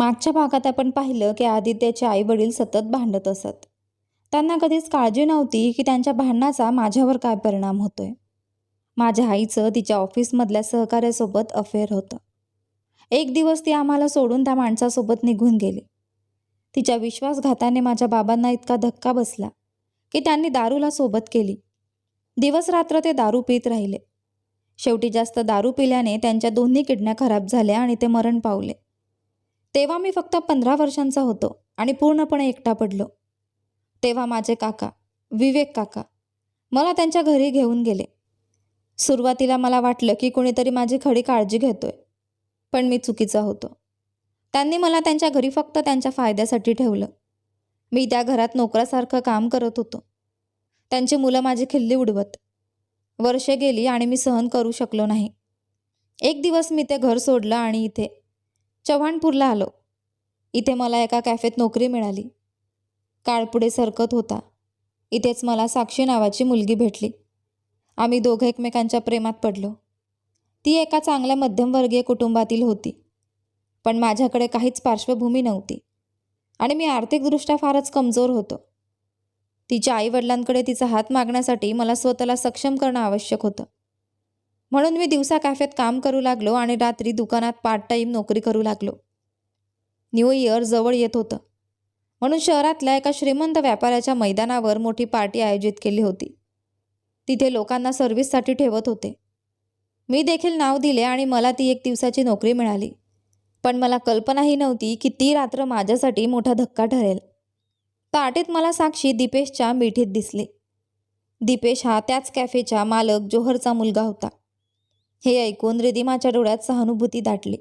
मागच्या भागात आपण पाहिलं की आदित्याचे आई वडील सतत भांडत असत. त्यांना कधीच काळजी नव्हती की त्यांच्या भांडणाचा माझ्यावर काय परिणाम होतोय. माझ्या आईचं तिच्या ऑफिसमधल्या सहकार्यासोबत अफेअर होतं. एक दिवस ती आम्हाला सोडून त्या माणसासोबत निघून गेली. तिच्या विश्वासघाताने माझ्या बाबांना इतका धक्का बसला की त्यांनी दारूला सोबत केली. दिवस रात्र ते दारू पित राहिले. शेवटी जास्त दारू पिल्याने त्यांच्या दोन्ही किडण्या खराब झाल्या आणि ते मरण पावले. तेव्हा मी फक्त पंधरा वर्षांचा होतो आणि पूर्णपणे एकटा पडलो. तेव्हा माझे काका विवेक काका मला त्यांच्या घरी घेऊन गेले. सुरुवातीला मला वाटलं की कोणीतरी माझी खडी काळजी घेतोय पण मी चुकीचा होतो. त्यांनी मला त्यांच्या घरी फक्त त्यांच्या फायद्यासाठी ठेवलं. मी त्या घरात नोकरासारखं काम करत होतो. त्यांची मुलं माझी खिल्ली उडवत. वर्षे गेली आणि मी सहन करू शकलो नाही. एक दिवस मी ते घर सोडलं आणि इथे चव्हाणपूरला आलो. इथे मला एका कॅफेत नोकरी मिळाली. काळ पुढे सरकत होता. इथेच मला साक्षी नावाची मुलगी भेटली. आम्ही दोघं एकमेकांच्या प्रेमात पडलो. ती एका चांगल्या मध्यमवर्गीय कुटुंबातील होती. पण माझ्याकडे काहीच पार्श्वभूमी नव्हती. आणि मी आर्थिकदृष्ट्या फारच कमजोर होतो. तिच्या आईवडिलांकडे तिचा हात मागण्यासाठी मला स्वतःला सक्षम करणं आवश्यक होतं. म्हणून मी दिवसा कॅफेत काम करू लागलो आणि रात्री दुकानात पार्ट टाईम नोकरी करू लागलो. न्यू इयर जवळ येत होतं. म्हणून शहरातल्या एका श्रीमंत व्यापाऱ्याच्या मैदानावर मोठी पार्टी आयोजित केली होती. तिथे लोकांना सर्व्हिससाठी ठेवत होते. मी देखील नाव दिले आणि मला ती एक दिवसाची नोकरी मिळाली. पण मला कल्पनाही नव्हती की ती रात्र माझ्यासाठी मोठा धक्का ठरेल. ताटेत मला साक्षी दीपेशच्या मिठीत दिसली. दीपेश हा त्याच कॅफेच्या मालक जोहरचा मुलगा होता. हे ऐकून रिदिमाच्या डोळ्यात सहानुभूती दाटली.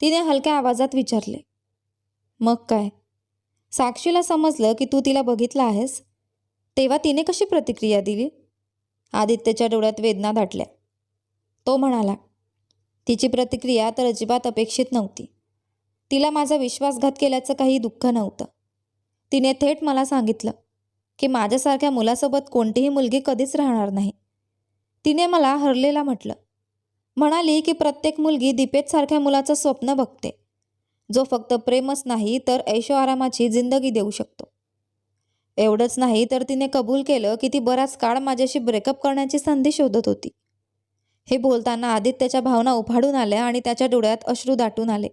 तिने हलक्या आवाजात विचारले मग काय? साक्षीला समजलं की तू तिला बघितलं आहेस? तेव्हा तिने कशी प्रतिक्रिया दिली? आदित्यच्या डोळ्यात वेदना दाटल्या. तो म्हणाला तिची प्रतिक्रिया तर अजिबात अपेक्षित नव्हती. तिला माझा विश्वासघात केल्याचं काही दुःख नव्हतं. तिने थेट मला सांगितलं की माझ्यासारख्या मुलासोबत कोणतीही मुलगी कधीच राहणार नाही. तिने मला हरलेला म्हटलं म्हणाली की प्रत्येक मुलगी दीपेतसारख्या मुलाचं स्वप्न बघते. जो फक्त प्रेमच नाही तर ऐशो आरामाची जिंदगी देऊ शकतो. एवढंच नाही तर तिने कबूल केलं की ती बराच काळ माझ्याशी ब्रेकअप करण्याची संधी शोधत होती. हे बोलताना आदित्यच्या भावना उफाडून आल्या आणि त्याच्या डोळ्यात अश्रू दाटून आले.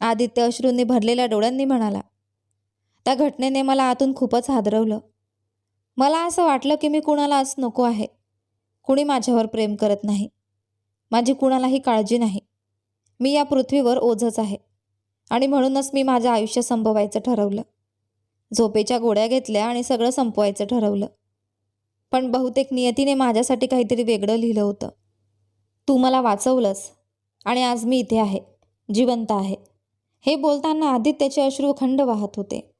आदित्य अश्रूंनी भरलेल्या डोळ्यांनी म्हणाला त्या घटनेने मला आतून खूपच हादरवलं. मला असं वाटलं की मी कुणालाच नको आहे. कुणी माझ्यावर प्रेम करत नाही. माझी कुणालाही काळजी नाही. मी या पृथ्वीवर ओझच आहे. आणि म्हणूनच मी माझं आयुष्य संपवायचं ठरवलं. झोपेच्या गोळ्या घेतल्या आणि सगळं संपवायचं ठरवलं. पण बहुतेक नियतीने माझ्यासाठी काहीतरी वेगळं लिहिलं होतं. तू मला वाचवलंस आणि आज मी इथे आहे. जिवंत आहे. हे बोलताना आदित्याचे अश्रू खंड वाहत होते.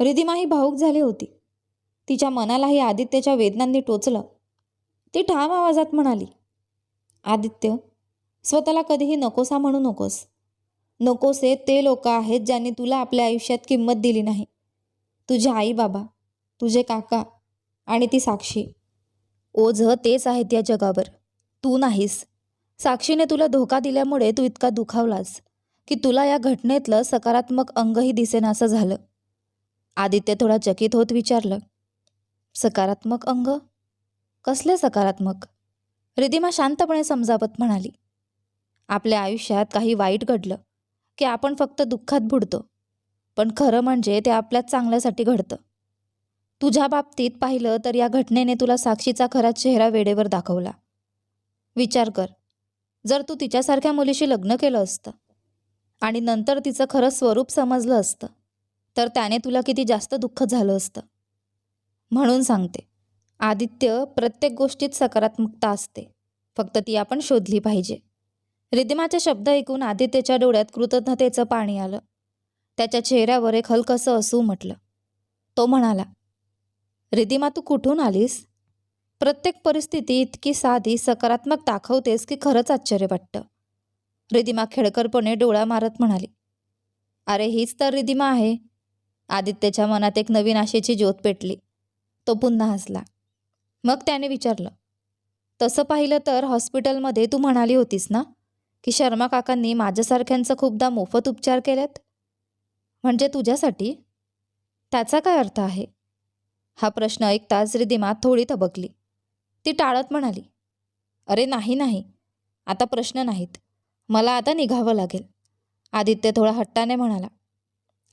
रिदिमाही भाऊक झाली होती. तिच्या मनालाही आदित्यच्या वेदनांनी टोचलं. ती ठाम आवाजात म्हणाली आदित्य स्वतःला कधीही नकोसा म्हणू नकोस. नकोसे ते लोक आहेत ज्यांनी तुला आपल्या आयुष्यात किंमत दिली नाही. तुझे आई बाबा तुझे काका आणि ती साक्षी. ओझ तेच आहेत या जगावर. तू नाहीस. साक्षीने तुला धोका दिल्यामुळे तू इतका दुखावलास की तुला या घटनेतलं सकारात्मक अंगही दिसेनासं झालं. आदित्य थोडा चकित होत विचारलं सकारात्मक अंग? कसले सकारात्मक? रिदिमा शांतपणे समजावत म्हणाली आपल्या आयुष्यात काही वाईट घडलं की आपण फक्त दुःखात बुडतो पण खरं म्हणजे ते आपल्याच चांगल्यासाठी घडतं. तुझ्या बाबतीत पाहिलं तर या घटनेने तुला साक्षीचा खरा चेहरा वेळेवर दाखवला. विचार कर जर तू तिच्यासारख्या मुलीशी लग्न केलं असतं आणि नंतर तिचं खरं स्वरूप समजलं असतं तर त्याने तुला किती जास्त दुःख झालं असतं. म्हणून सांगते आदित्य प्रत्येक गोष्टीत सकारात्मकता असते. फक्त ती आपण शोधली पाहिजे. रिदिमाचे शब्द ऐकून आदित्यच्या डोळ्यात कृतज्ञतेचं पाणी आलं. त्याच्या चेहऱ्यावर एक हलकसं असू म्हटलं. तो म्हणाला रिदिमा तू कुठून आलीस? प्रत्येक परिस्थिती इतकी साधी सकारात्मक दाखवतेस की खरंच आश्चर्य वाटतं. रिदिमा खेळकरपणे डोळा मारत म्हणाली अरे हीच तर रिदिमा आहे. आदित्यच्या मनात एक नवीन आशेची ज्योत पेटली. तो पुन्हा हसला. मग त्याने विचारलं तसं पाहिलं तर हॉस्पिटलमध्ये तू म्हणाली होतीस ना की शर्मा काकांनी माझ्यासारख्यांचं खूपदा मोफत उपचार केलेत म्हणजे तुझ्यासाठी? त्याचा काय अर्थ आहे? हा प्रश्न ऐकताच रिदिमा थोडी तबकली ती टाळत म्हणाली अरे नाही नाही. आता प्रश्न नाहीत. मला आता निघावं लागेल. आदित्य थोडा हट्टाने म्हणाला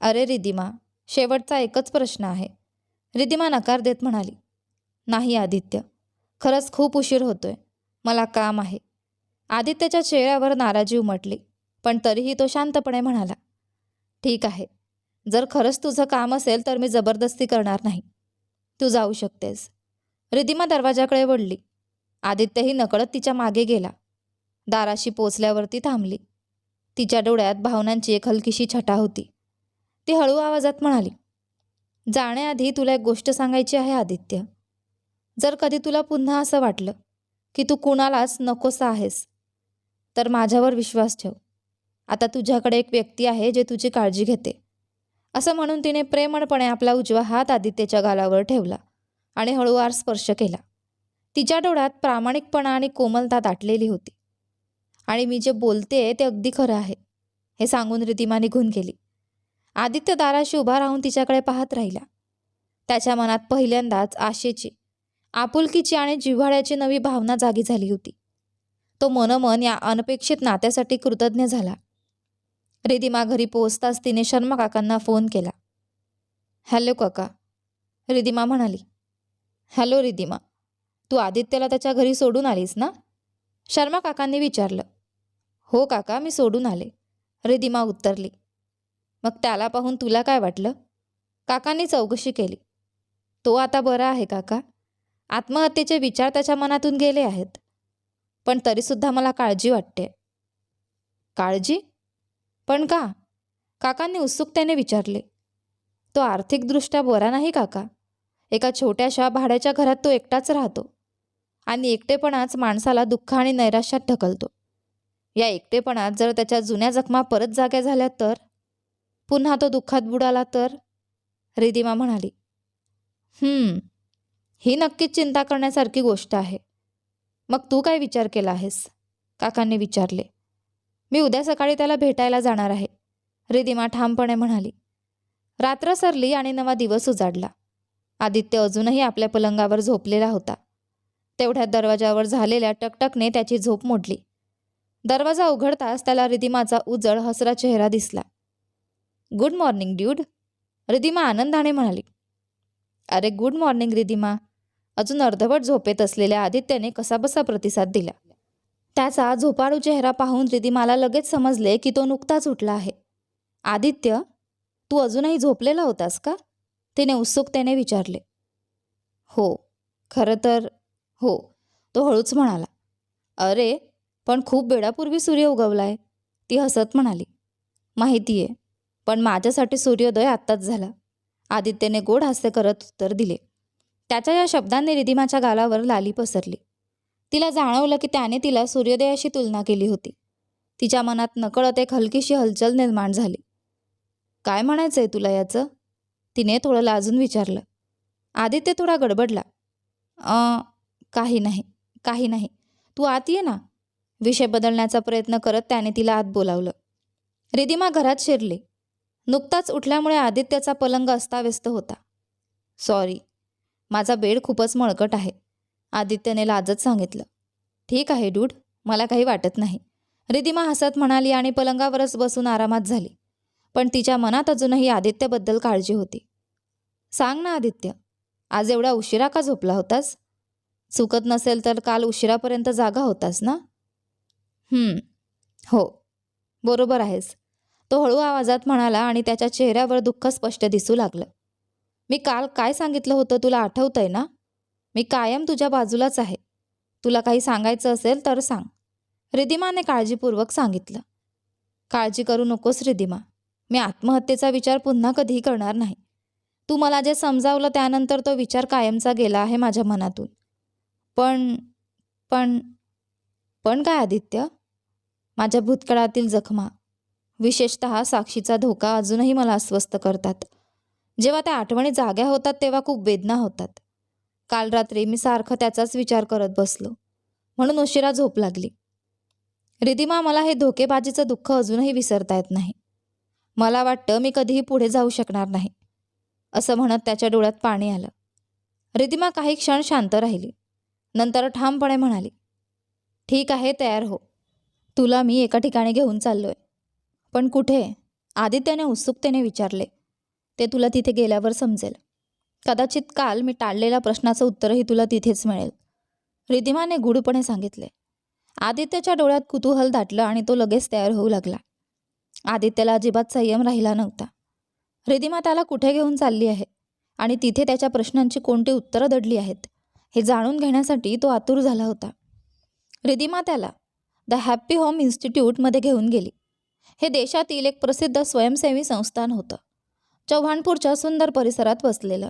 अरे रिदिमा शेवटचा एकच प्रश्न आहे. रिदिमा नकार देत म्हणाली नाही आदित्य. खरंच खूप उशीर होतोय. मला काम आहे. आदित्यच्या चेहऱ्यावर नाराजी उमटली पण तरीही तो शांतपणे म्हणाला ठीक आहे. जर खरंच तुझं काम असेल तर मी जबरदस्ती करणार नाही. तू जाऊ शकतेस. रिदिमा दरवाजाकडे वळली. आदित्यही नकळत तिच्यामागे गेला. दाराशी पोचल्यावरती थांबली. तिच्या डोळ्यात भावनांची एक हलकीशी छटा होती. ती हळू आवाजात म्हणाली जाण्याआधी तुला एक गोष्ट सांगायची आहे आदित्य. जर कधी तुला पुन्हा असं वाटलं की तू कुणालाच नकोसा आहेस तर माझ्यावर विश्वास ठेव. आता तुझ्याकडे एक व्यक्ती आहे जे तुझी काळजी घेते. असं म्हणून तिने प्रेमळपणे आपला उजवा हात आदित्यच्या गालावर ठेवला आणि हळूवार स्पर्श केला. तिच्या डोळ्यात प्रामाणिकपणा आणि कोमलता दाटलेली होती. आणि मी जे बोलते ते अगदी खरं आहे हे सांगून रितिमा निघून गेली. आदित्य दाराशी उभा राहून तिच्याकडे पाहत राहिला. त्याच्या मनात पहिल्यांदाच आशेची आपुलकीची आणि जिव्हाळ्याची नवी भावना जागी झाली होती. तो मनोमन या अनपेक्षित नात्यासाठी कृतज्ञ झाला. रिदिमा घरी पोहोचताच तिने शर्मा काकांना फोन केला. हॅलो काका रिदिमा म्हणाली. हॅलो रिदिमा तू आदित्यला त्याच्या घरी सोडून आलीस ना? शर्मा काकांनी विचारलं. हो काका मी सोडून आले रिदिमा उत्तरली. मग त्याला पाहून तुला काय वाटलं? काकांनी चौकशी केली. तो आता बरा आहे काका. आत्महत्येचे विचार त्याच्या मनातून गेले आहेत. पण तरीसुद्धा मला काळजी वाटते. काळजी? पण का? काकांनी उत्सुकतेने विचारले. तो आर्थिकदृष्ट्या बरा नाही काका. एका छोट्याशा भाड्याच्या घरात तो एकटाच राहतो. आणि एकटेपणाच माणसाला दुःख आणि नैराश्यात ढकलतो. या एकटेपणात जर त्याच्या जुन्या जखमा परत जाग्या झाल्या तर? पुन्हा तो दुःखात बुडाला तर? रिदिमा म्हणाली. हम्म ही नक्कीच चिंता करण्यासारखी गोष्ट आहे. मग तू काय विचार केला आहेस? काकांनी विचारले. मी उद्या सकाळी त्याला भेटायला जाणार आहे रिदिमा ठामपणे म्हणाली. रात्र सरली आणि नवा दिवस उजाडला. आदित्य अजूनही आपल्या पलंगावर झोपलेला होता. तेवढ्यात दरवाजावर झालेल्या टकटकने त्याची झोप मोडली. दरवाजा उघडताच त्याला रिदिमाचा उजळ हसरा चेहरा दिसला. Good morning dude. रिदिमा आनंदाने म्हणाली. अरे गुड मॉर्निंग रिदिमा. अजून अर्धवट झोपेत असलेल्या आदित्यने कसाबसा प्रतिसाद दिला. त्याचा झोपाळू चेहरा पाहून रिदिमाला लगेच समजले की तो नुकताच उठला आहे. आदित्य तू अजूनही झोपलेला होतास का? तिने उत्सुकतेने विचारले. हो खरं तर हो तो हळूच म्हणाला. अरे पण खूप वेळापूर्वी सूर्य उगवलाय. ती हसत म्हणाली. माहिती आहे पण माझ्यासाठी सूर्योदय आत्ताच झाला. आदित्यने गोड हास्य करत उत्तर दिले. त्याच्या या शब्दांनी रिदिमाच्या गालावर लाली पसरली. तिला जाणवलं की त्याने तिला सूर्योदयाशी तुलना केली होती. तिच्या मनात नकळत एक हलकीशी हलचल निर्माण झाली. काय म्हणायचंय तुला याचं? तिने थोडं लाजून विचारलं. आदित्य थोडा गडबडला. अ काही नाही काही नाही. तू आत ये ना. विषय बदलण्याचा प्रयत्न करत त्याने तिला आत बोलावलं. रिदिमा घरात शिरली. नुकताच उठल्यामुळे आदित्याचा पलंग अस्ताव्यस्त होता. सॉरी माझा बेड खूपच मळकट आहे. आदित्यने लाजत सांगितलं. ठीक आहे डूड. मला काही वाटत नाही. रिदिमा हसत म्हणाली आणि पलंगावरच बसून आरामात झाली. पण तिच्या मनात अजूनही आदित्यबद्दल काळजी होती. सांग ना आदित्य. आज एवढा उशिरा का झोपला होतास? चुकत नसेल तर काल उशिरापर्यंत जागा होतास ना? हो. बरोबर आहेस. तो हळू आवाजात म्हणाला आणि त्याच्या चेहऱ्यावर दुःख स्पष्ट दिसू लागलं. मी काल काय सांगितलं होतं तुला आठवतंय ना? मी कायम तुझ्या बाजूलाच आहे. तुला काही सांगायचं असेल तर सांग. रिदिमाने काळजीपूर्वक सांगितलं. काळजी करू नकोस रिदिमा. मी आत्महत्येचा विचार पुन्हा कधीही करणार नाही. तू मला जे समजावलं त्यानंतर तो विचार कायमचा गेला आहे माझ्या मनातून. पण पण पण काय आदित्य? माझ्या भूतकाळातील जखमा. विशेषत साक्षीचा धोका अजूनही मला अस्वस्थ करतात. जेव्हा त्या आठवणी जाग्या होतात तेव्हा खूप वेदना होतात. काल रात्री मी सारखं त्याचाच विचार करत बसलो. म्हणून उशिरा झोप लागली. रिदिमा मला हे धोकेबाजीचं दुःख अजूनही विसरता येत नाही. मला वाटतं मी कधीही पुढे जाऊ शकणार नाही. असं म्हणत त्याच्या डोळ्यात पाणी आलं. रिदिमा काही क्षण शांत राहिली. नंतर ठामपणे म्हणाली ठीक आहे तयार हो. तुला मी एका ठिकाणी घेऊन चाललोय. पण कुठे? आदित्याने उत्सुकतेने विचारले ते तुला तिथे गेल्यावर समजेल. कदाचित काल मी टाळलेल्या प्रश्नाचं उत्तरही तुला तिथेच मिळेल. रिधिमाने गुढपणे सांगितले. आदित्यच्या डोळ्यात कुतूहल दाटलं आणि तो लगेच तयार होऊ लागला. आदित्यला अजिबात संयम राहिला नव्हता. रिधिमा त्याला कुठे घेऊन चालली आहे? आणि तिथे त्याच्या प्रश्नांची कोणती उत्तरं दडली आहेत? हे जाणून घेण्यासाठी तो आतुर झाला होता. रिधिमा त्याला द हॅप्पी होम इन्स्टिट्यूटमध्ये घेऊन गेली. हे देशातील एक प्रसिद्ध स्वयंसेवी संस्थान होतं. चव्हाणपूरच्या सुंदर परिसरात वसलेलं.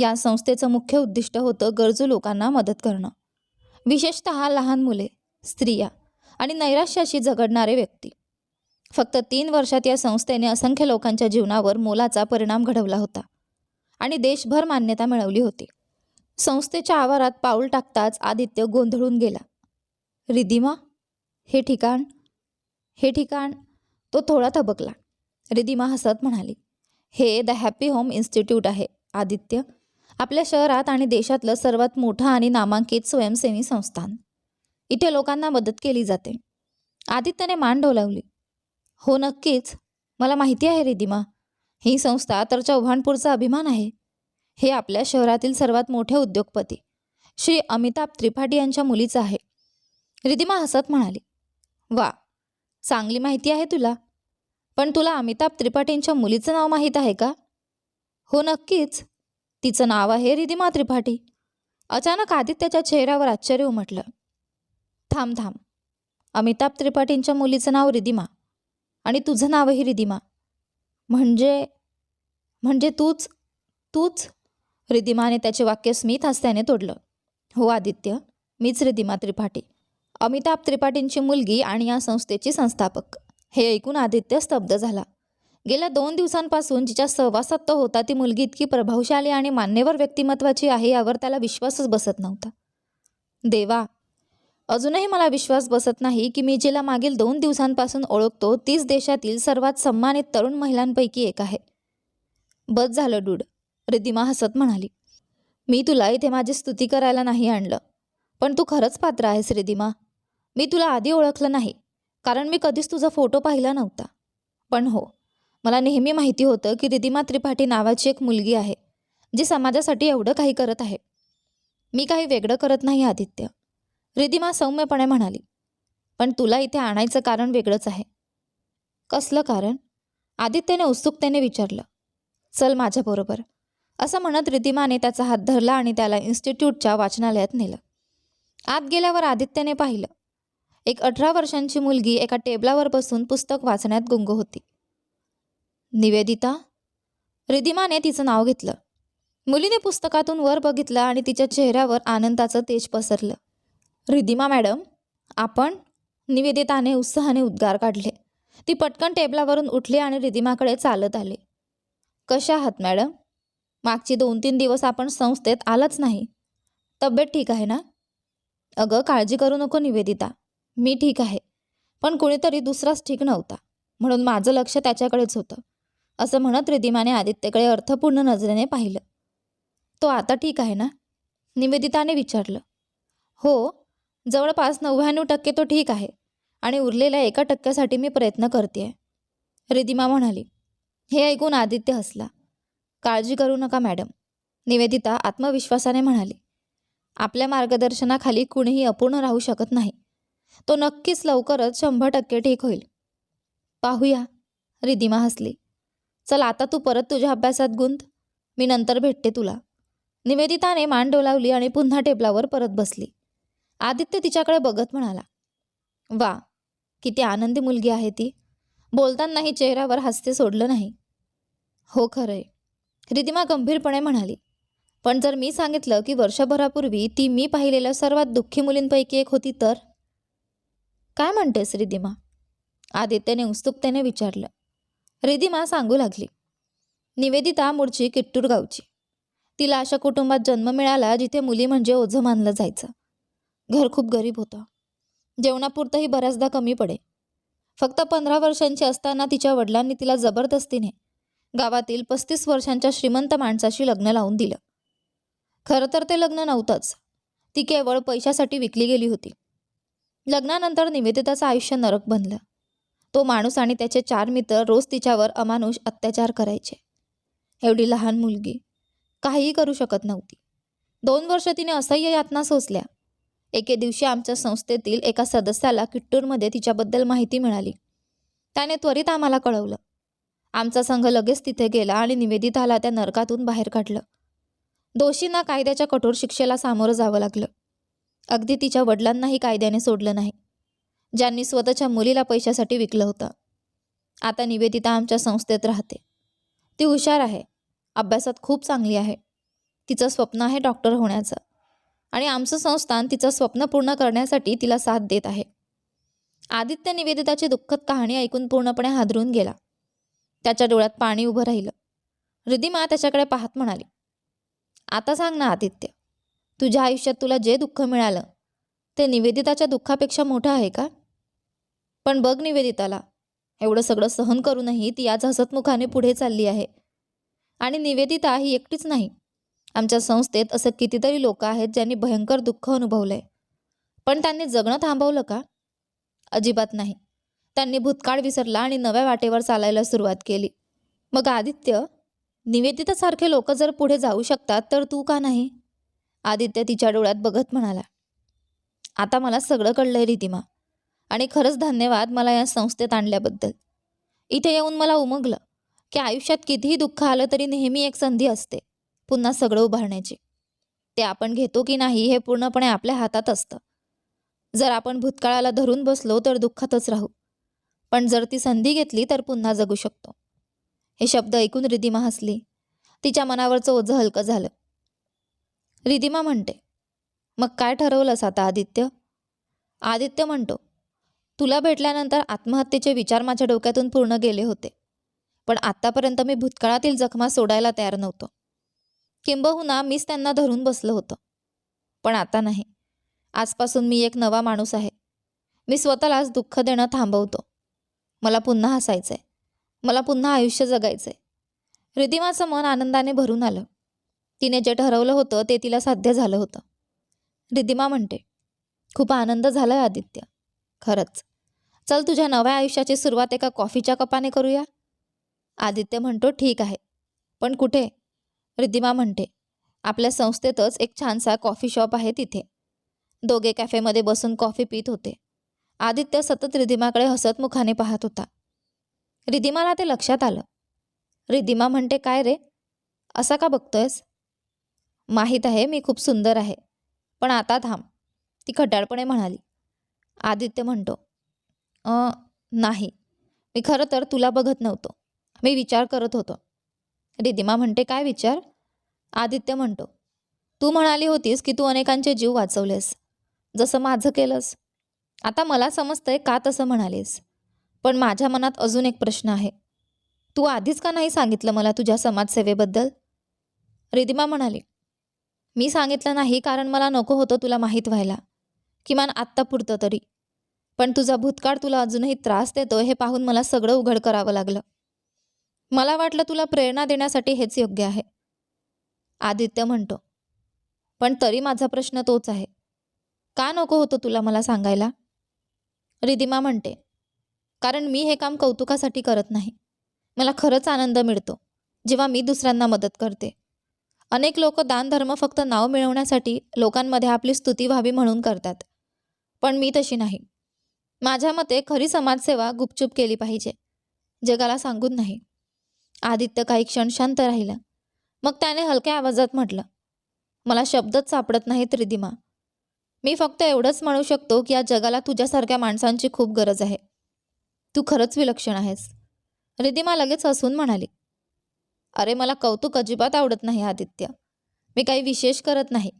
या संस्थेचं मुख्य उद्दिष्ट होतं गरजू लोकांना मदत करणं. विशेषत लहान मुले स्त्रिया आणि नैराश्याशी झगडणारे व्यक्ती. फक्त तीन वर्षात या संस्थेने असंख्य लोकांच्या जीवनावर मोलाचा परिणाम घडवला होता आणि देशभर मान्यता मिळवली होती. संस्थेच्या आवारात पाऊल टाकताच आदित्य गोंधळून गेला. रिदिमा हे ठिकाण हे ठिकाण तो थोडा थबकला. रिदिमा हसत म्हणाली. हे द हॅपी होम इन्स्टिट्यूट आहे. आदित्य आपल्या शहरात आणि देशातलं सर्वात मोठं आणि नामांकित स्वयंसेवी संस्थान. इथे लोकांना मदत केली जाते. आदित्यने मान डोलावली हो नक्कीच. मला माहिती आहे रिदिमा ही संस्था तर चव्हाणपूरचा अभिमान आहे. हे आपल्या शहरातील सर्वात मोठे उद्योगपती श्री अमिताभ त्रिपाठी यांच्या मुलीचं आहे. रिदिमा हसत म्हणाली वा चांगली माहिती आहे तुला. पण तुला अमिताभ त्रिपाठींच्या मुलीचं नाव माहीत आहे का? हो नक्कीच. तिचं नाव आहे रिदिमा त्रिपाठी. अचानक आदित्याच्या चेहऱ्यावर आश्चर्य उमटलं. थांब थांब. अमिताभ त्रिपाठींच्या मुलीचं नाव रिदिमा आणि तुझं नावही रिदिमा म्हणजे म्हणजे तूच तूच? रिदिमाने त्याचे वाक्य स्मित हस्त्याने तोडलं. हो आदित्य. मीच रिदिमा त्रिपाठी. अमिताभ त्रिपाठींची मुलगी आणि या संस्थेची संस्थापक. हे ऐकून आदित्य स्तब्ध झाला. गेल्या दोन दिवसांपासून जिच्या सहवासात तो होता ती मुलगी इतकी प्रभावशाली आणि मान्यवर व्यक्तिमत्वाची आहे यावर त्याला विश्वासच बसत नव्हता. देवा अजूनही मला विश्वास बसत नाही की मी जिला मागील दोन दिवसांपासून ओळखतो तीच देशातील सर्वात सन्मानित तरुण महिलांपैकी एक आहे. बस झालं डूड रिदिमा हसत म्हणाली. मी तुला इथे माझी स्तुती करायला नाही आणलं पण तू खरंच पात्र आहेस रिदिमा मी तुला आधी ओळखलं नाही. कारण मी कधीच तुझा फोटो पाहिला नव्हता. पण हो मला नेहमी माहिती होतं की रिदिमा त्रिपाठी नावाची एक मुलगी आहे जी समाजासाठी एवढं काही करत आहे. मी काही वेगळं करत नाही आदित्य. रिदिमा सौम्यपणे म्हणाली पण तुला इथे आणायचं कारण वेगळंच आहे. कसलं कारण? आदित्यने उत्सुकतेने विचारलं. चल माझ्याबरोबर असं म्हणत रिदिमाने त्याचा हात धरला आणि त्याला इन्स्टिट्यूटच्या वाचनालयात नेलं. आत गेल्यावर आदित्यने पाहिलं एक अठरा वर्षांची मुलगी एका टेबलावर बसून पुस्तक वाचण्यात गुंग होती. निवेदिता रिदिमाने तिचं नाव घेतलं. मुलीने पुस्तकातून वर बघितलं आणि तिच्या चेहऱ्यावर आनंदाचं तेज पसरलं. रिदिमा मॅडम आपण निवेदिताने उत्साहाने उद्गार काढले. ती पटकन टेबलावरून उठली आणि रिदिमाकडे चालत आले. कशा आहात मॅडम? मागची दोन तीन दिवस आपण संस्थेत आलाच नाही. तब्येत ठीक आहे ना? अगं काळजी करू नको निवेदिता. मी ठीक आहे. पण कुणीतरी दुसराच ठीक नव्हता. म्हणून माझं लक्ष त्याच्याकडेच होतं. असं म्हणत रिदिमाने आदित्यकडे अर्थपूर्ण नजरेने पाहिलं. तो आता ठीक आहे ना? निवेदिताने विचारलं. हो जवळपास नव्याण्णव टक्के तो ठीक आहे आणि उरलेल्या एका टक्क्यासाठी मी प्रयत्न करते रिदिमा म्हणाली हे ऐकून आदित्य हसला. काळजी करू नका मॅडम. निवेदिता आत्मविश्वासाने म्हणाली आपल्या मार्गदर्शनाखाली कुणीही अपूर्ण राहू शकत नाही. तो नक्कीच लवकरच शंभर टक्के ठीक होईल. पाहूया रिदिमा हसली. चल आता तू परत तुझ्या अभ्यासात गुंत. मी नंतर भेटते तुला. निवेदिताने मान डोलावली आणि पुन्हा टेबलावर परत बसली. आदित्य तिच्याकडे बघत म्हणाला वा किती आनंदी मुलगी आहे ती. बोलतानाही चेहऱ्यावर हसते सोडलं नाही. हो खरंय. रिदिमा गंभीरपणे म्हणाली पण जर मी सांगितलं की वर्षभरापूर्वी ती मी पाहिलेल्या सर्वात दुःखी मुलींपैकी एक होती तर? काय म्हणतेस रिदिमा आदित्यने उत्सुकतेने विचारलं. रिदिमा सांगू लागली. निवेदिता मूळची किट्टूर गावची. तिला अशा कुटुंबात जन्म मिळाला जिथे मुली म्हणजे ओझं मानलं जायचं. घर खूप गरीब होतं. जेवणापुरतंही बऱ्याचदा कमी पडे. फक्त पंधरा वर्षांची असताना तिच्या वडिलांनी तिला जबरदस्तीने गावातील पस्तीस वर्षांच्या श्रीमंत माणसाशी लग्न लावून दिलं. खरं तर ते लग्न नव्हतंच. ती केवळ पैशासाठी विकली गेली होती. लग्नानंतर निवेदिताचं आयुष्य नरक बनलं. तो माणूस आणि त्याचे चार मित्र रोज तिच्यावर अमानुष अत्याचार करायचे. एवढी लहान मुलगी काहीही करू शकत नव्हती. दोन वर्ष तिने असह्य यातना सोसल्या. एके दिवशी आमच्या संस्थेतील एका सदस्याला किट्टूरमध्ये तिच्याबद्दल माहिती मिळाली. त्याने त्वरित आम्हाला कळवलं. आमचा संघ लगेच तिथे गेला आणि निवेदिताला त्या नरकातून बाहेर काढलं. दोषींना कायद्याच्या कठोर शिक्षेला सामोरं जावं लागलं. अगदी तिच्या वडिलांनाही कायद्याने सोडलं नाही. ज्यांनी स्वतःच्या मुलीला पैशासाठी विकलं होतं. आता निवेदिता आमच्या संस्थेत राहते. ती हुशार आहे. अभ्यासात खूप चांगली आहे. तिचं स्वप्न आहे डॉक्टर होण्याचं. आणि आमचं संस्थान तिचं स्वप्न पूर्ण करण्यासाठी तिला साथ देत आहे. आदित्य निवेदिताची दुःखद कहाणी ऐकून पूर्णपणे हादरून गेला. त्याच्या डोळ्यात पाणी उभं राहिलं. रिदिमा त्याच्याकडे पाहत म्हणाली आता सांग ना आदित्य तुझ्या आयुष्यात तुला जे दुःख मिळालं ते निवेदिताच्या दुःखापेक्षा मोठं आहे का? पण बघ निवेदिताला एवढं सगळं सहन करूनही ती आज हसतमुखाने पुढे चालली आहे. आणि निवेदिता ही एकटीच नाही. आमच्या संस्थेत असं कितीतरी लोक आहेत ज्यांनी भयंकर दुःख अनुभवलंय. पण त्यांनी जगणं थांबवलं का? अजिबात नाही. त्यांनी भूतकाळ विसरला आणि नव्या वाटेवर चालायला सुरुवात केली. मग आदित्य निवेदितासारखे लोक जर पुढे जाऊ शकतात तर तू का नाही? आदित्य तिच्या डोळ्यात बघत म्हणाला आता मला सगळं कळलंय रितिमा. आणि खरंच धन्यवाद मला या संस्थेत आणल्याबद्दल. इथे येऊन मला उमगलं की आयुष्यात कितीही दुःख आलं तरी नेहमी एक संधी असते पुन्हा सगळं उभारण्याची. ते आपण घेतो की नाही हे पूर्णपणे आपल्या हातात असतं. जर आपण भूतकाळाला धरून बसलो तर दुःखातच राहू. पण जर ती संधी घेतली तर पुन्हा जगू शकतो. हे शब्द ऐकून रिदिमा हसली. तिच्या मनावरचं ओझं हलकं झालं. रिदिमा म्हणते मग काय ठरवलंस आता आदित्य? आदित्य म्हणतो तुला भेटल्यानंतर आत्महत्येचे विचार माझ्या डोक्यातून पूर्ण गेले होते पण आत्तापर्यंत मी भूतकाळातील जखमा सोडायला तयार नव्हतो. किंबहुना मीच त्यांना धरून बसलं होतं. पण आता नाही. आजपासून मी एक नवा माणूस आहे. मी स्वतःलाच दुःख देणं थांबवतो. मला पुन्हा हसायचंय. मला पुन्हा आयुष्य जगायचंय. रिदिमाचं मन आनंदाने भरून आलं. तिने जे ठरवलं होतं ते तिला साध्य झालं होतं. रिदिमा म्हणते खूप आनंद झालाय आदित्य. खरंच. चल तुझ्या नव्या आयुष्याची सुरुवात एका कॉफीच्या कपाने करूया. आदित्य म्हणतो ठीक आहे. पण कुठे? रिद्धिमा म्हणते आपल्या संस्थेतच एक छानसा कॉफी शॉप आहे तिथे. दोघे कॅफेमध्ये बसून कॉफी पित होते. आदित्य सतत रिधिमाकडे हसतमुखाने पाहत होता. रिधिमाला ते लक्षात आलं. रिदिमा म्हणते काय रे? असा का बघतोयस? माहीत आहे मी खूप सुंदर आहे. पण आता थांब. ती खटाळपणे म्हणाली. आदित्य म्हणतो नाही. मी खरं तर तुला बघत नव्हतो. मी विचार करत होतो. रिदिमा म्हणते काय विचार? आदित्य म्हणतो तू म्हणाली होतीस की तू अनेकांचे जीव वाचवलेस. जसं माझं केलंस. आता मला समजतंय का तसं म्हणालीस. पण माझ्या मनात अजून एक प्रश्न आहे. तू आधीच का नाही सांगितलं मला तुझ्या समाजसेवेबद्दल? रिदिमा म्हणाली मी सांगितलं नाही कारण मला नको होतं तुला माहीत व्हायला. किमान आत्ता पुरतं तरी. पण तुझा भूतकाळ तुला अजूनही त्रास देतो हे पाहून मला सगळं उघड करावं लागलं. मला वाटलं तुला प्रेरणा देण्यासाठी हेच योग्य आहे. आदित्य म्हणतो. पण तरी माझा प्रश्न तोच आहे. का नको होतं तुला मला सांगायला? रिदिमा म्हणते. कारण मी हे काम कौतुकासाठी करत नाही. मला खरंच आनंद मिळतो जेव्हा मी दुसऱ्यांना मदत करते. अनेक लोक दानधर्म फक्त नाव मिळवण्यासाठी लोकांमध्ये आपली स्तुती व्हावी म्हणून करतात. पण मी तशी नाही. माझ्या मते खरी समाजसेवा गुपचूप केली पाहिजे. जगाला सांगून नाही. आदित्य काही क्षण शांत राहिला. मग त्याने हलक्या आवाजात म्हटलं मला शब्दच सापडत नाहीत त्रिदिमा मी फक्त एवढंच म्हणू शकतो की या जगाला तुझ्यासारख्या माणसांची खूप गरज आहे. तू खरंच विलक्षण आहेस. रिदिमा लगेच हसून म्हणाली अरे मला कौतुक अजिबात आवडत नाही आदित्य. मी काही विशेष करत नाही.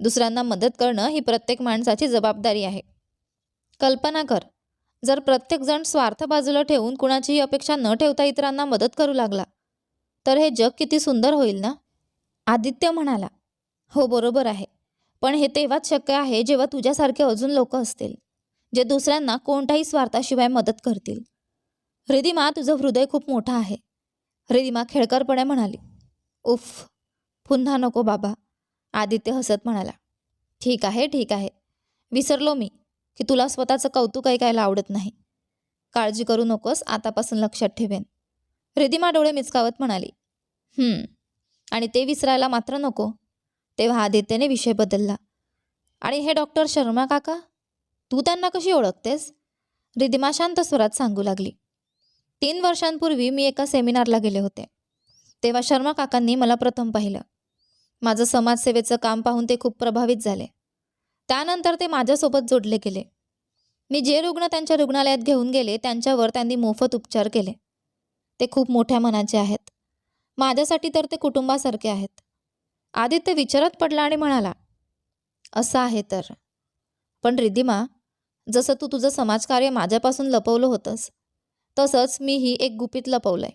दुसऱ्यांना मदत करणं ही प्रत्येक माणसाची जबाबदारी आहे. कल्पना कर. जर प्रत्येकजण स्वार्थ बाजूला ठेवून कुणाचीही अपेक्षा न ठेवता इतरांना मदत करू लागला तर हे जग किती सुंदर होईल ना? आदित्य म्हणाला हो बरोबर आहे. पण हे तेव्हाच शक्य आहे जेव्हा तुझ्यासारखे अजून लोक असतील जे दुसऱ्यांना कोणत्याही स्वार्थाशिवाय मदत करतील. रिदिमा तुझं हृदय खूप मोठं आहे. रिदिमा खेळकरपणे म्हणाली उफ पुन्हा नको बाबा आदित्य हसत म्हणाला. ठीक आहे ठीक आहे. विसरलो मी की तुला स्वतःचं कौतुक ऐकायला आवडत नाही. काळजी करू नकोस आतापासून लक्षात ठेवेन. रिदिमा डोळे मिचकावत म्हणाली आणि ते विसरायला मात्र नको. तेव्हा आदित्यने विषय बदलला आणि हे डॉक्टर शर्मा काका तू त्यांना कशी ओळखतेस? रिदिमा शांत स्वरात सांगू लागली तीन वर्षांपूर्वी मी एका सेमिनारला गेले होते. तेव्हा शर्मा काकांनी मला प्रथम पाहिलं. माझं समाजसेवेचं काम पाहून ते खूप प्रभावित झाले. त्यानंतर ते माझ्यासोबत जोडले गेले. मी जे रुग्ण त्यांच्या रुग्णालयात घेऊन गेले त्यांच्यावर त्यांनी मोफत उपचार केले. ते खूप मोठ्या मनाचे आहेत. माझ्यासाठी तर ते कुटुंबासारखे आहेत. आदित्य विचारात पडला आणि म्हणाला असं आहे तर. पण रिद्धिमा जसं तू तुझं समाजकार्य माझ्यापासून लपवलं होतंस तसंच मीही एक गुपित लपवलंय.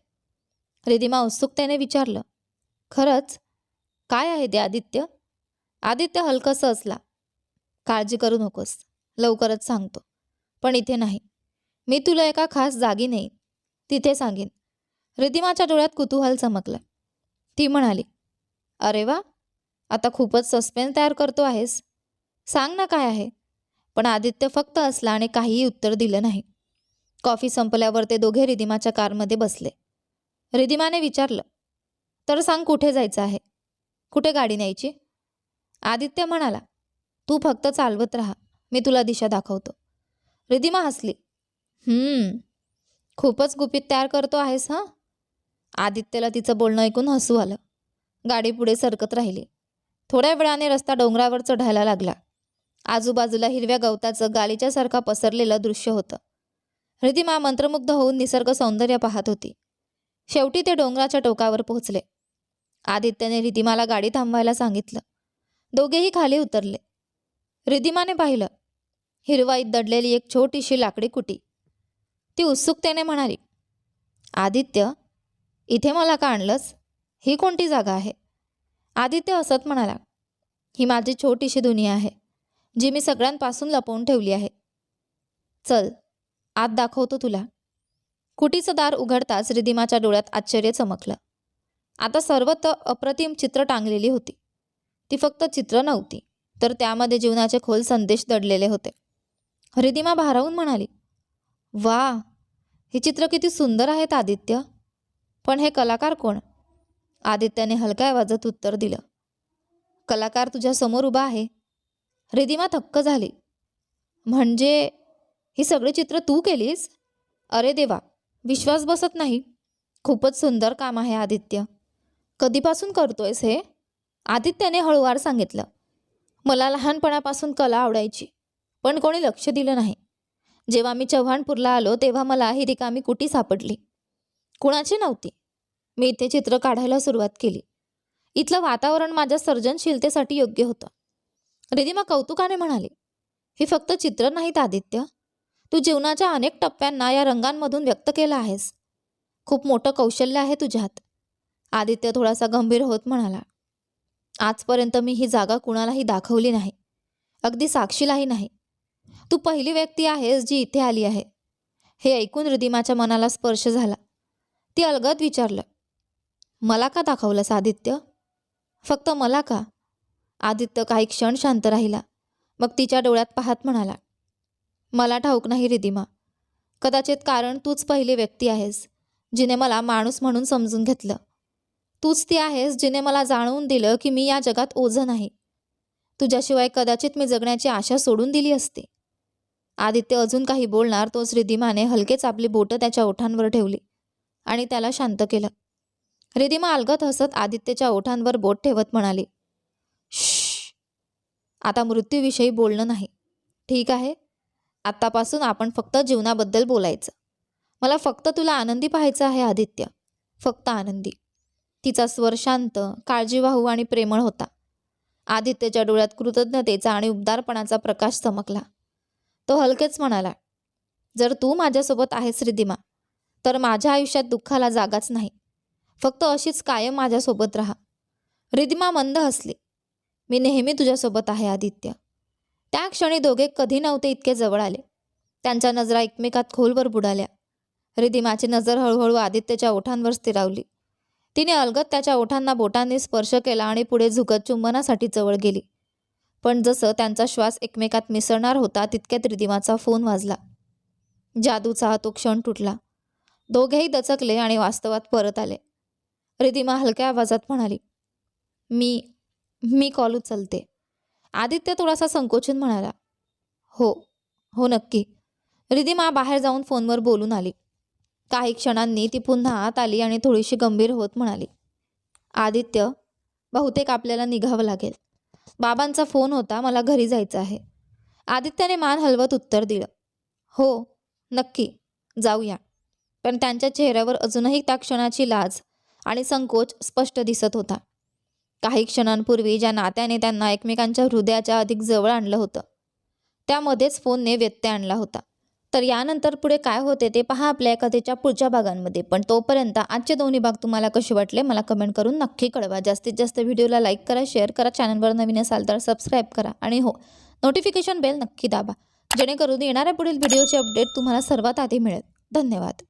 रिधिमा उत्सुकतेने विचारलं खरंच? काय आहे ते आदित्य? आदित्य हलकंसं असला. काळजी करू नकोस लवकरच सांगतो. पण इथे नाही. मी तुला एका खास जागी नेईन. तिथे सांगेन. रिदिमाच्या डोळ्यात कुतूहल चमकलं. ती म्हणाली अरे वा! आता खूपच सस्पेन्स तयार करतो आहेस. सांग ना काय आहे. पण आदित्य फक्त असला आणि काहीही उत्तर दिलं नाही. कॉफी संपल्यावर ते दोघे रिदिमाच्या कारमध्ये बसले. रिदिमाने विचारलं तर सांग कुठे जायचं आहे? कुठे गाडी न्यायची? आदित्य म्हणाला तू फक्त चालवत राहा मी तुला दिशा दाखवतो. रिदिमा हसली खूपच गुपित तयार करतो आहेस हां? आदित्यला तिचं बोलणं ऐकून हसू आलं. गाडी पुढे सरकत राहिली. थोड्या वेळाने रस्ता डोंगरावर चढायला लागला. आजूबाजूला हिरव्या गवताचं गालीच्यासारखा पसरलेलं दृश्य होतं. रिदिमा मंत्रमुग्ध होऊन निसर्ग सौंदर्य पाहत होती. शेवटी ते डोंगराच्या टोकावर पोहोचले. आदित्यने रिदिमाला गाडी थांबवायला सांगितलं. दोघेही खाली उतरले. रिदिमाने पाहिलं हिरवाईत दडलेली एक छोटीशी लाकडी कुटी. ती उत्सुकतेने म्हणाली आदित्य इथे मला का आणलंस? ही कोणती जागा आहे? आदित्य हसत म्हणाला ही माझी छोटीशी दुनिया आहे जी मी सगळ्यांपासून लपवून ठेवली आहे. चल आत दाखवतो तुला. कुटीचं दार उघडताच रिदिमाच्या डोळ्यात आश्चर्य चमकलं. आता सर्वत्र अप्रतिम चित्र टांगलेली होती. ती फक्त चित्र नव्हती तर त्यामध्ये जीवनाचे खोल संदेश दडलेले होते. रिदिमा भारावून म्हणाली वा हे चित्र किती सुंदर आहेत आदित्य. पण हे कलाकार कोण? आदित्याने हलक्या आवाजात उत्तर दिलं कलाकार तुझ्या समोर उभा आहे. रिदिमा थक्क झाली म्हणजे ही सगळी चित्र तू केलीस? अरे देवा विश्वास बसत नाही. खूपच सुंदर काम आहे आदित्य. कधीपासून करतोयस हे? आदित्याने हळूवार सांगितलं. मला लहानपणापासून कला आवडायची पण कोणी लक्ष दिलं नाही. जेव्हा मी चव्हाणपूरला आलो तेव्हा मला ही रिकामी कुटी सापडली. कुणाची नव्हती. मी इथे चित्र काढायला सुरुवात केली. इथलं वातावरण माझ्या सर्जनशीलतेसाठी योग्य होतं. रिदिमा कौतुकाने म्हणाली ही फक्त चित्र नाहीत आदित्य. तू जीवनाच्या अनेक टप्प्यांना या रंगांमधून व्यक्त केलं आहेस. खूप मोठं कौशल्य आहे तुझ्यात. आदित्य थोडासा गंभीर होत म्हणाला. आजपर्यंत मी ही जागा कुणालाही दाखवली नाही. अगदी साक्षीलाही नाही. तू पहिली व्यक्ती आहेस जी इथे आली आहे. हे ऐकून रिदिमाच्या मनाला स्पर्श झाला. ती अलगद विचारलं. मला का दाखवलंस आदित्य? फक्त मला का? आदित्य काही क्षण शांत राहिला. मग तिच्या डोळ्यात पाहत म्हणाला. मला ठाऊक नाही रिदिमा कदाचित कारण तूच पहिली व्यक्ती आहेस जिने मला माणूस म्हणून समजून घेतलं. तूच ती आहेस जिने मला जाणवून दिलं की मी या जगात ओझं नाही. तुझ्याशिवाय कदाचित मी जगण्याची आशा सोडून दिली असते. आदित्य अजून काही बोलणार तोच रिदिमाने हलकेच आपली बोटं त्याच्या ओठांवर ठेवली आणि त्याला शांत केलं. रिदिमा अलगत हसत आदित्यच्या ओठांवर बोट ठेवत म्हणाली श आता मृत्यूविषयी बोलणं नाही. ठीक आहे आत्तापासून आपण फक्त जीवनाबद्दल बोलायचं. मला फक्त तुला आनंदी पाहायचं आहे आदित्य. फक्त आनंदी. तिचा स्वर शांत काळजीवाहू आणि प्रेमळ होता. आदित्यच्या डोळ्यात कृतज्ञतेचा आणि उबदारपणाचा प्रकाश चमकला. तो हलकेच म्हणाला जर तू माझ्यासोबत आहेस रिदिमा तर माझ्या आयुष्यात दुःखाला जागाच नाही. फक्त अशीच कायम माझ्यासोबत राहा. रिदिमा मंद हसली. मी नेहमी तुझ्यासोबत आहे आदित्य. त्या क्षणी दोघे कधी नव्हते इतके जवळ आले. त्यांच्या नजरा एकमेकात खोलवर बुडाल्या. रिधिमाची नजर हळूहळू आदित्यच्या ओठांवर स्थिरावली. तिने अलगत त्याच्या ओठांना बोटांनी स्पर्श केला आणि पुढे झुकत चुंबनासाठी जवळ गेली. पण जसं त्यांचा श्वास एकमेकात मिसळणार होता तितक्यात रिदिमाचा फोन वाजला. जादूचा तो क्षण तुटला. दोघेही दचकले आणि वास्तवात परत आले. रिधिमा हलक्या आवाजात म्हणाली मी मी कॉल उचलते. आदित्य थोडासा संकोचून म्हणाला हो हो नक्की. रिदिमा बाहेर जाऊन फोनवर बोलून आली. काही क्षणांनी ती पुन्हा आत आली आणि थोडीशी गंभीर होत म्हणाली आदित्य बहुतेक आपल्याला निघावं लागेल. बाबांचा फोन होता मला घरी जायचं आहे. आदित्याने मान हलवत उत्तर दिलं हो नक्की जाऊया. पण त्यांच्या चेहऱ्यावर अजूनही त्या क्षणाची लाज आणि संकोच स्पष्ट दिसत होता. काही क्षणांपूर्वी ज्या नात्याने त्यांना एकमेकांच्या हृदयाच्या अधिक जवळ आणलं होतं त्यामध्येच फोनने व्यत्यय आणला होता. तर यानंतर पुढे काय होते ते पहा आपल्या कथेच्या पुढच्या भागांमध्ये. पण तोपर्यंत आजचे दोन्ही भाग तुम्हाला कसे वाटले मला कमेंट करून नक्की कळवा. जास्तीत जास्त व्हिडिओला लाईक करा शेअर करा चॅनलवर नवीन असाल तर सबस्क्राईब करा. आणि हो नोटिफिकेशन बेल नक्की दाबा. जेणेकरून येणाऱ्या पुढील व्हिडिओचे अपडेट तुम्हाला सर्वात आधी मिळेल. धन्यवाद.